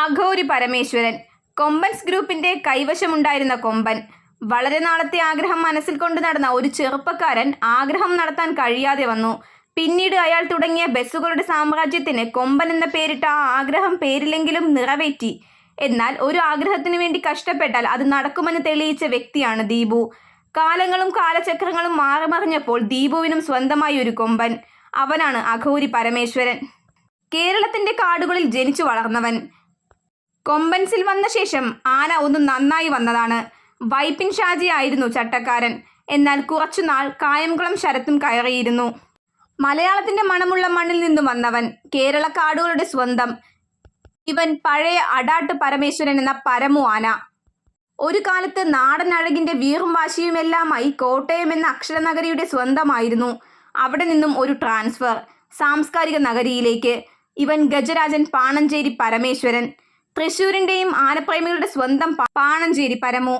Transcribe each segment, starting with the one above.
അഘോരി പരമേശ്വരൻ. കൊമ്പൻസ് ഗ്രൂപ്പിന്റെ കൈവശമുണ്ടായിരുന്ന കൊമ്പൻ വളരെ നാളത്തെ ആഗ്രഹം മനസ്സിൽ കൊണ്ട് നടന്ന ഒരു ചെറുപ്പക്കാരൻ ആഗ്രഹം നടത്താൻ കഴിയാതെ വന്നു. പിന്നീട് അയാൾ തുടങ്ങിയ ബസ്സുകളുടെ സാമ്രാജ്യത്തിന് കൊമ്പൻ എന്ന പേരിട്ട ആ ആഗ്രഹം പേരിലെങ്കിലും നിറവേറ്റി. എന്നാൽ ഒരു ആഗ്രഹത്തിനു വേണ്ടി കഷ്ടപ്പെട്ടാൽ അത് നടക്കുമെന്ന് തെളിയിച്ച വ്യക്തിയാണ് ദീപു. കാലങ്ങളും കാലചക്രങ്ങളും മാറിമറിഞ്ഞപ്പോൾ ദീപുവിനും സ്വന്തമായി ഒരു കൊമ്പൻ. അവനാണ് അഘോരി പരമേശ്വരൻ. കേരളത്തിന്റെ കാടുകളിൽ ജനിച്ചു വളർന്നവൻ. കൊമ്പൻസിൽ വന്ന ശേഷം ആന ഒന്ന് നന്നായി വന്നതാണ്. വൈപ്പിൻ ഷാജി ആയിരുന്നു ചട്ടക്കാരൻ. എന്നാൽ കുറച്ചുനാൾ കായംകുളം ശരത്തും കയറിയിരുന്നു. മലയാളത്തിന്റെ മണമുള്ള മണ്ണിൽ നിന്നും വന്നവൻ കേരള കാടുകളുടെ സ്വന്തം ഇവൻ പഴയ അടാട്ട് പരമേശ്വരൻ എന്ന പരമു ആന. ഒരു കാലത്ത് നാടൻ അഴകിന്റെ വീറും വാശിയുമെല്ലാമായി കോട്ടയം എന്ന അക്ഷരനഗരിയുടെ സ്വന്തമായിരുന്നു. അവിടെ നിന്നും ഒരു ട്രാൻസ്ഫർ. സാംസ്കാരിക നഗരിയിലേക്ക്. ഇവൻ ഗജരാജൻ പാണഞ്ചേരി പരമേശ്വരൻ. തൃശൂരിന്റെയും ആനപ്രേമികളുടെ സ്വന്തം പാണഞ്ചേരി പരമു.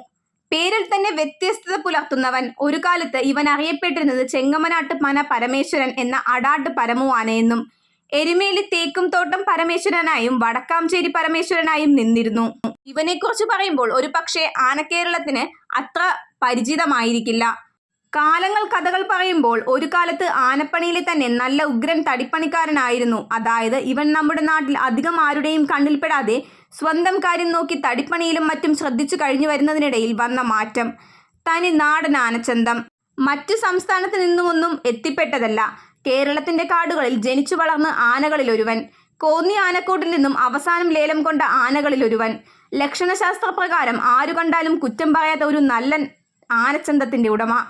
പേരിൽ തന്നെ വ്യത്യസ്തത പുലർത്തുന്നവൻ. ഒരു കാലത്ത് ഇവൻ അറിയപ്പെട്ടിരുന്നത് ചെങ്ങമനാട്ട് മന പരമേശ്വരൻ എന്ന അടാട്ട് പരമു ആനയെന്നും എരുമേലി തേക്കും തോട്ടം പരമേശ്വരനായും വടക്കാംചേരി പരമേശ്വരനായും നിന്നിരുന്നു. ഇവനെക്കുറിച്ച് പറയുമ്പോൾ ഒരു പക്ഷേ ആനക്കേരളത്തിന് അത്ര പരിചിതമായിരിക്കില്ല. കാലങ്ങൾ കഥകൾ പറയുമ്പോൾ ഒരു കാലത്ത് ആനപ്പണിയിലെ തന്നെ നല്ല ഉഗ്രൻ തടിപ്പണിക്കാരനായിരുന്നു. അതായത് ഇവൻ നമ്മുടെ നാട്ടിൽ അധികം ആരുടെയും കണ്ണിൽപ്പെടാതെ സ്വന്തം കാര്യം നോക്കി തടിപ്പണിയിലും മറ്റും ശ്രദ്ധിച്ചു കഴിഞ്ഞു വരുന്നതിനിടയിൽ വന്ന മാറ്റം. തനി നാടൻ ആനച്ചന്തം. മറ്റു സംസ്ഥാനത്ത് നിന്നുമൊന്നും എത്തിപ്പെട്ടതല്ല. കേരളത്തിന്റെ കാടുകളിൽ ജനിച്ചു വളർന്ന് ആനകളിൽ ഒരുവൻ കോന്നി ആനക്കൂട്ടിൽ നിന്നും അവസാനം ലേലം കൊണ്ട ആനകളിൽ ഒരുവൻ ലക്ഷണശാസ്ത്ര പ്രകാരം ആരു കണ്ടാലും കുറ്റം പറയാത്ത ഒരു നല്ല ആനച്ചന്തത്തിന്റെ ഉടമ.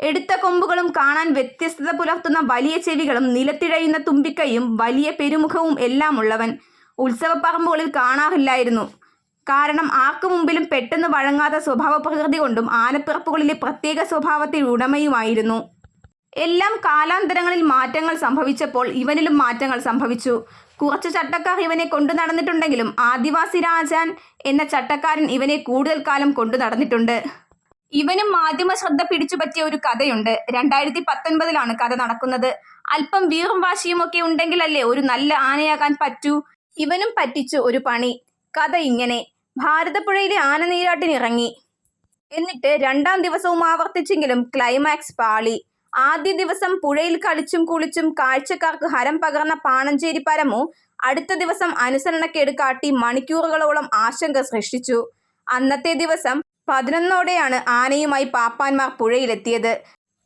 എടുത്ത കൊമ്പുകളും കാണാൻ വ്യത്യസ്തത പുലർത്തുന്ന വലിയ ചെവികളും നിലത്തിഴയുന്ന തുമ്പിക്കൈയും വലിയ പെരുമുഖവും എല്ലാം ഉള്ളവൻ ഉത്സവപ്പറമ്പുകളിൽ കാണാറില്ലായിരുന്നു. കാരണം ആർക്കു മുമ്പിലും പെട്ടെന്ന് വഴങ്ങാത്ത സ്വഭാവ പ്രകൃതി കൊണ്ടും ആനപ്പിറപ്പുകളിലെ പ്രത്യേക സ്വഭാവത്തിൽ ഉടമയുമായിരുന്നു. എല്ലാം കാലാന്തരങ്ങളിൽ മാറ്റങ്ങൾ സംഭവിച്ചപ്പോൾ ഇവനിലും മാറ്റങ്ങൾ സംഭവിച്ചു. കുറച്ച് ചട്ടക്കാർ ഇവനെ കൊണ്ടു നടന്നിട്ടുണ്ടെങ്കിലും ആദിവാസി രാജാൻ എന്ന ചട്ടക്കാരൻ ഇവനെ കൂടുതൽ കാലം കൊണ്ടു നടന്നിട്ടുണ്ട്. ഇവനും മാധ്യമ ശ്രദ്ധ പിടിച്ചുപറ്റിയ ഒരു കഥയുണ്ട്. രണ്ടായിരത്തി പത്തൊൻപതിലാണ് കഥ നടക്കുന്നത്. അല്പം വീറും വാശിയും ഒക്കെ ഉണ്ടെങ്കിലല്ലേ ഒരു നല്ല ആനയാകാൻ പറ്റൂ? ഇവനും പറ്റിച്ചു ഒരു പണി. കഥ ഇങ്ങനെ. ഭാരതപ്പുഴയിലെ ആന നീരാട്ടിനിറങ്ങി എന്നിട്ട് രണ്ടാം ദിവസവും ആവർത്തിച്ചെങ്കിലും ക്ലൈമാക്സ് പാളി. ആദ്യ ദിവസം പുഴയിൽ കളിച്ചും കുളിച്ചും കാഴ്ചക്കാർക്ക് ഹരം പകർന്ന പാണഞ്ചേരി പരമു അടുത്ത ദിവസം അനുസരണക്കേട് കാട്ടി മണിക്കൂറുകളോളം ആശങ്ക സൃഷ്ടിച്ചു. അന്നത്തെ ദിവസം പതിനൊന്നോടെയാണ് ആനയുമായി പാപ്പാന്മാർ പുഴയിലെത്തിയത്.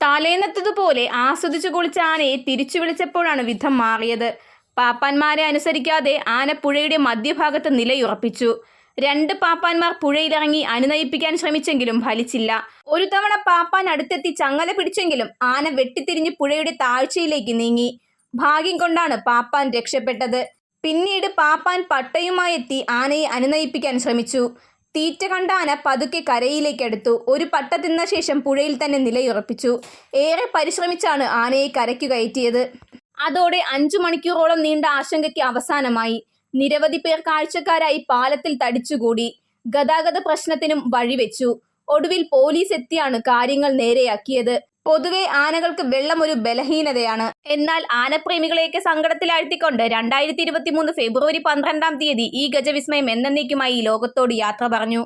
തലേന്നത്തതുപോലെ ആസ്വദിച്ചു കുളിച്ച ആനയെ തിരിച്ചു വിളിച്ചപ്പോഴാണ് വിധം മാറിയത്. പാപ്പാന്മാരെ അനുസരിക്കാതെ ആന പുഴയുടെ മധ്യഭാഗത്ത് നിലയുറപ്പിച്ചു. രണ്ട് പാപ്പാന്മാർ പുഴയിലിറങ്ങി അനുനയിപ്പിക്കാൻ ശ്രമിച്ചെങ്കിലും ഫലിച്ചില്ല. ഒരു തവണ പാപ്പാൻ അടുത്തെത്തി ചങ്ങല പിടിച്ചെങ്കിലും ആന വെട്ടിത്തിരിഞ്ഞ് പുഴയുടെ താഴ്ചയിലേക്ക് നീങ്ങി. ഭാഗ്യം കൊണ്ടാണ് പാപ്പാൻ രക്ഷപ്പെട്ടത്. പിന്നീട് പാപ്പാൻ പട്ടയുമായി എത്തി ആനയെ അനുനയിപ്പിക്കാൻ ശ്രമിച്ചു. തീറ്റ കണ്ട ആന പതുക്കെ കരയിലേക്കെടുത്തു ഒരു പട്ട തിന്ന ശേഷം പുഴയിൽ തന്നെ നിലയുറപ്പിച്ചു. ഏറെ പരിശ്രമിച്ചാണ് ആനയെ കരയ്ക്കു കയറ്റിയത്. അതോടെ അഞ്ചു മണിക്കൂറോളം നീണ്ട ആശങ്കയ്ക്ക് അവസാനമായി. നിരവധി പേർ കാഴ്ചക്കാരായി പാലത്തിൽ തടിച്ചുകൂടി. ഗതാഗത പ്രശ്നത്തിനും വഴിവെച്ചു. ഒടുവിൽ പോലീസ് എത്തിയാണ് കാര്യങ്ങൾ നേരെയാക്കിയത്. പൊതുവെ ആനകൾക്ക് വെള്ളം ഒരു ബലഹീനതയാണ്. എന്നാൽ ആനപ്രേമികളെയൊക്കെ സങ്കടത്തിലാഴ്ത്തിക്കൊണ്ട് രണ്ടായിരത്തി ഇരുപത്തി മൂന്ന് ഫെബ്രുവരി പന്ത്രണ്ടാം തീയതി ഈ ഗജവിസ്മയം എന്നേക്കുമായി ലോകത്തോട് യാത്ര പറഞ്ഞു.